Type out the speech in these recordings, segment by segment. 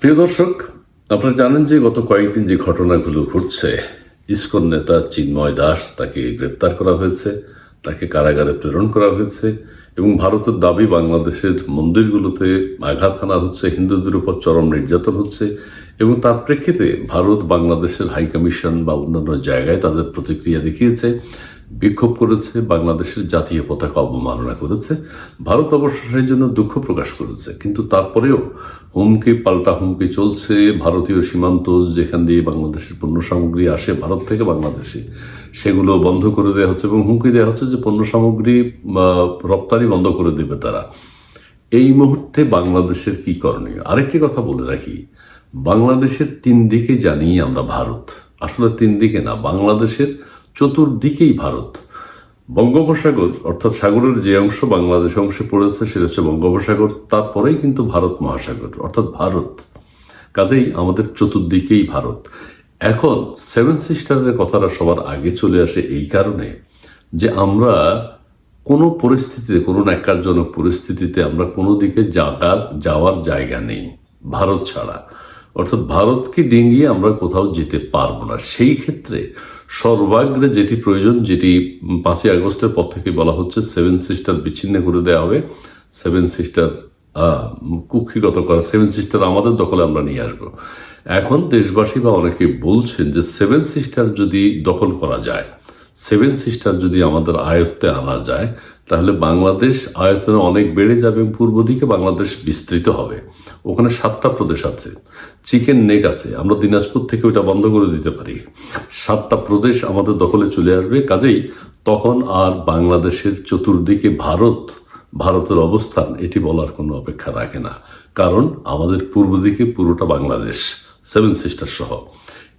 প্রিয় দর্শক, আপনারা জানেন যে গত কয়েকদিন যে ঘটনাগুলো ঘটছে, ইসকন নেতা চিন্ময় দাস তাকে গ্রেফতার করা হয়েছে, তাকে কারাগারে প্রেরণ করা হয়েছে এবং ভারতের দাবি বাংলাদেশের মন্দিরগুলোতে আঘাত হানা হচ্ছে, হিন্দুদের উপর চরম নির্যাতন হচ্ছে এবং তার প্রেক্ষিতে ভারত বাংলাদেশের হাই কমিশন বা অন্যান্য জায়গায় তাদের প্রতিক্রিয়া দেখিয়েছে, বিক্ষোভ করেছে, বাংলাদেশের জাতীয় পতাকা অবমাননা করেছে। ভারত অবশ্য সেই জন্য দুঃখ প্রকাশ করেছে, কিন্তু তারপরেও হুমকি, পাল্টা হুমকি চলছে। ভারতীয় সীমান্ত যেখান দিয়ে বাংলাদেশের পণ্য সামগ্রী আসে, ভারত থেকে বাংলাদেশে। সেগুলো বন্ধ করে দেওয়া হচ্ছে এবং হুমকি দেওয়া হচ্ছে যে পণ্য সামগ্রী রপ্তানি বন্ধ করে দেবে তারা। এই মুহূর্তে বাংলাদেশের কি করণীয়? আরেকটি কথা বলে রাখি। বাংলাদেশের তিন দিকে জানি আমরা ভারত। আসলে তিন দিকে না, বাংলাদেশের চতুর্দিকেই ভারত। বঙ্গোপসাগর, অর্থাৎ সাগরের যে অংশ বাংলাদেশ অংশে পড়েছে সেটা হচ্ছে বঙ্গোপসাগর, তারপরেই কিন্তু ভারত মহাসাগর, অর্থাৎ ভারত। কাজেই আমাদের চতুর্দিকেই ভারত। এখন সেভেন সিস্টারের কথাটা সবার আগে চলে আসে এই কারণে যে আমরা কোনো পরিস্থিতিতে, কোনো ন্যাক্কারজনক পরিস্থিতিতে আমরা কোনো দিকে যাওয়ার যাওয়ার জায়গা নেই, ভারত ছাড়া। অর্থাৎ ভারতকে ডিঙ্গিয়ে আমরা কোথাও যেতে পারব না? সেই ক্ষেত্রে সর্বাগ্রে যেটি প্রয়োজন, যেটি পাঁচই আগস্টের পর থেকে বলা হচ্ছে সেভেন সিস্টার বিচ্ছিন্ন করে দেওয়া হবে। সেভেন সিস্টার কুক্ষিগত করা, সেভেন সিস্টার আমাদের দখলে আমরা নিয়ে আসব। এখন দেশবাসী বা অনেকে বলছেন যে সেভেন সিস্টার যদি দখল করা যায়, সেভেন সিস্টার যদি আমাদের আয়ত্তে আনা যায় তাহলে বাংলাদেশ আয়তনে অনেক বেড়ে যাবে এবং পূর্ব দিকে বাংলাদেশ বিস্তৃত হবে। ওখানে সাতটা প্রদেশ আছে। চিকেন নেক আছে। আমরা দিনাজপুর থেকে ওটা বন্ধ করে দিতে পারি। সাতটা প্রদেশ আমাদের দখলে চলে আসবে। কাজেই তখন আর বাংলাদেশের চতুর্দিকে ভারত, ভারতের অবস্থান, এটি বলার কোনো অপেক্ষা রাখে না। কারণ আমাদের পূর্ব দিকে পুরোটা বাংলাদেশ সেভেন সিস্টার সহ।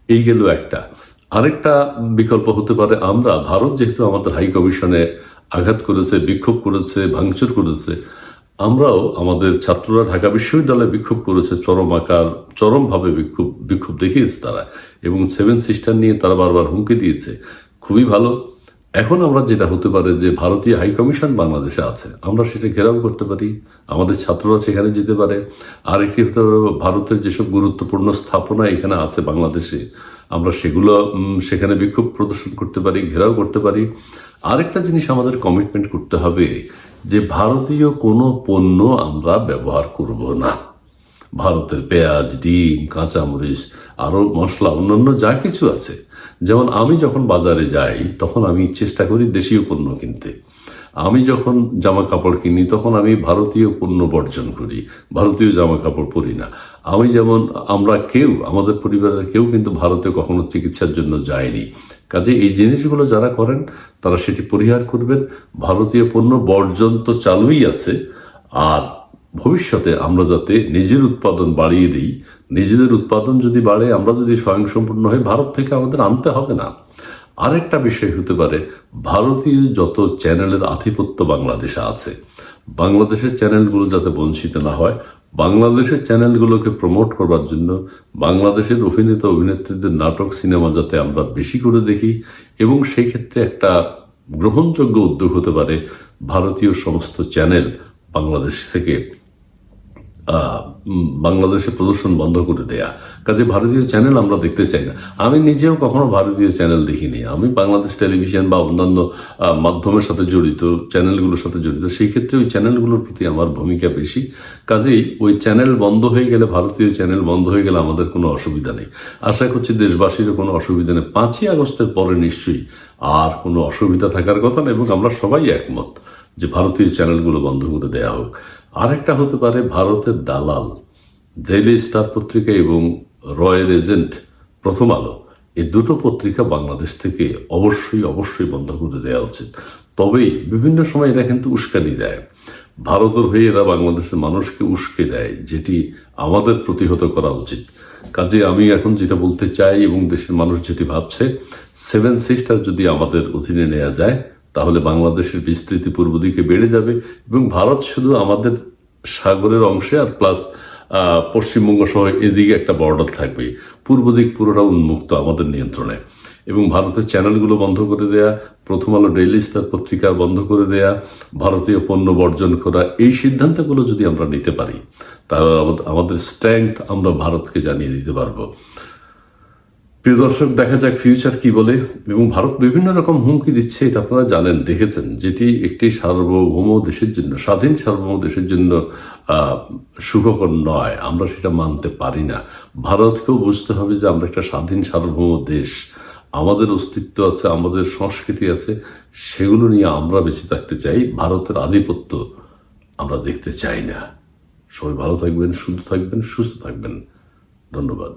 এই গেল একটা। আরেকটা বিকল্প হতে পারে আমরা। ভারত যেহেতু আমাদের হাই কমিশনে আঘাত করেছে, বিক্ষোভ করেছে, ভাঙচুর করেছে। আমরাও আমাদের ছাত্ররা ঢাকা বিশ্ববিদ্যালয়ে বিক্ষোভ করেছে, চরম আকার, চরমভাবে বিক্ষোভ বিক্ষোভ দেখিয়েছে তারা। এবং সেভেন সিস্টার নিয়ে তারা বারবার হুমকি দিয়েছে। খুবই ভালো। এখন আমরা যেটা হতে পারে যে ভারতীয় হাই কমিশন বাংলাদেশে আছে। আমরা সেটা ঘেরাও করতে পারি। আমাদের ছাত্ররা সেখানে যেতে পারে। আর একটি হতে পারে, ভারতের যেসব গুরুত্বপূর্ণ স্থাপনা এখানে আছে বাংলাদেশে, আমরা সেগুলো সেখানে বিক্ষোভ প্রদর্শন করতে পারি, ঘেরাও করতে পারি। আরেকটা জিনিস আমাদের কমিটমেন্ট করতে হবে যে ভারতীয় কোনো পণ্য আমরা ব্যবহার করব না। ভারতের পেঁয়াজ, ডিম, কাঁচামরিচ, আরও মশলা, অন্যান্য যা কিছু আছে। যেমন আমি যখন বাজারে যাই, তখন আমি চেষ্টা করি দেশীয় পণ্য কিনতে। আমি যখন জামা কাপড় কিনি, তখন আমি ভারতীয় পণ্য বর্জন করি। ভারতীয় জামা কাপড় পরি না। আমি যেমন, আমরা কেউ, আমাদের পরিবারের কেউ কিন্তু ভারতে কখনো চিকিৎসার জন্য যায়নি। কাজে এই জিনিসগুলো যারা করেন, তারা সেটি পরিহার করবেন। ভারতীয় পণ্য বর্জন তো চালুই আছে। আর ভবিষ্যতে আমরা যাতে নিজের উৎপাদন বাড়িয়ে দিই, নিজেদের উৎপাদন যদি বাড়ে, আমরা যদি স্বয়ংসম্পূর্ণ হই ভারত থেকে আমাদের আনতে হবে না। আরেকটা বিষয় হতে পারে, ভারতীয় যত চ্যানেলের আধিপত্য বাংলাদেশে আছে, বাংলাদেশের চ্যানেলগুলো যাতে বঞ্চিত না হয় বাংলাদেশের চ্যানেলগুলোকে প্রমোট করবার জন্য বাংলাদেশের অভিনেতা অভিনেত্রীদের নাটক, সিনেমা যাতে আমরা বেশি করে দেখি এবং সেই ক্ষেত্রে একটা গ্রহণযোগ্য উদ্যোগ হতে পারে ভারতীয় সমস্ত চ্যানেল বাংলাদেশ থেকে। বাংলাদেশে প্রদর্শন বন্ধ করে দেয়া। কাজে ভারতীয় চ্যানেল আমরা দেখতে চাই না। আমি নিজেও কখনো ভারতীয় চ্যানেল দেখিনি। আমি বাংলাদেশ টেলিভিশন বা অন্যান্য মাধ্যমের সাথে জড়িত, চ্যানেলগুলোর সাথে জড়িত, সেই ক্ষেত্রে ওই চ্যানেলগুলোর প্রতি আমার ভূমিকা বেশি। কাজেই ওই চ্যানেল বন্ধ হয়ে গেলে, ভারতীয় চ্যানেল বন্ধ হয়ে গেলে আমাদের কোনো অসুবিধা নেই। আশা করছি দেশবাসীরও কোনো অসুবিধা নেই। পাঁচই আগস্টের পরে নিশ্চয়ই আর কোনো অসুবিধা থাকার কথা না, এবং আমরা সবাই একমত যে ভারতীয় চ্যানেলগুলো বন্ধ করে দেয়া হোক। আরেকটা হতে পারে ভারতের দালাল ডেইলি স্টার পত্রিকা এবং রয়্যাল এজেন্ট প্রথম আলো। এই দুটো পত্রিকা বাংলাদেশ থেকে অবশ্যই অবশ্যই বন্ধ করে দেওয়া উচিত। তবেই বিভিন্ন সময় এরা কিন্তু উস্কানি দেয়। ভারতের হয়ে এরা বাংলাদেশের মানুষকে উস্কে দেয়, যেটি আমাদের প্রতিহত করা উচিত। কাজে আমি এখন যেটা বলতে চাই এবং দেশের মানুষ যেটি ভাবছে, সেভেন সিস্টার যদি আমাদের অধীনে নেওয়া যায় তাহলে বাংলাদেশের বিস্তৃতি পূর্ব দিকে বেড়ে যাবে এবং ভারত শুধু আমাদের সাগরের অংশে আর প্লাস পশ্চিমবঙ্গ সহ এদিকে একটা বর্ডার থাকবে। পূর্ব দিক পুরোটা উন্মুক্ত আমাদের নিয়ন্ত্রণে। এবং ভারতের চ্যানেলগুলো বন্ধ করে দেয়া, প্রথম আলো ডেইলি স্টার পত্রিকা বন্ধ করে দেয়া, ভারতীয় পণ্য বর্জন করা, এই সিদ্ধান্তগুলো যদি আমরা নিতে পারি, তাহলে আমাদের- স্ট্রেংথ আমরা ভারতকে জানিয়ে দিতে পারব। প্রিয় দর্শক, দেখা যাক ফিউচার কি বলে এবং ভারত বিভিন্ন রকম হুমকি দিচ্ছে, এটা আপনারা জানেন, দেখেছেন, যেটি একটি সার্বভৌম দেশের জন্য, স্বাধীন সার্বভৌম দেশের জন্য সুখকর নয়, আমরা সেটা মানতে পারি না। ভারতকেও বুঝতে হবে যে আমরা একটা স্বাধীন সার্বভৌম দেশ, আমাদের অস্তিত্ব আছে, আমাদের সংস্কৃতি আছে, সেগুলো নিয়ে আমরা বেঁচে থাকতে চাই, ভারতের আধিপত্য আমরা দেখতে চাই না। সবাই ভালো থাকবেন, সুস্থ থাকবেন সুস্থ থাকবেন। ধন্যবাদ।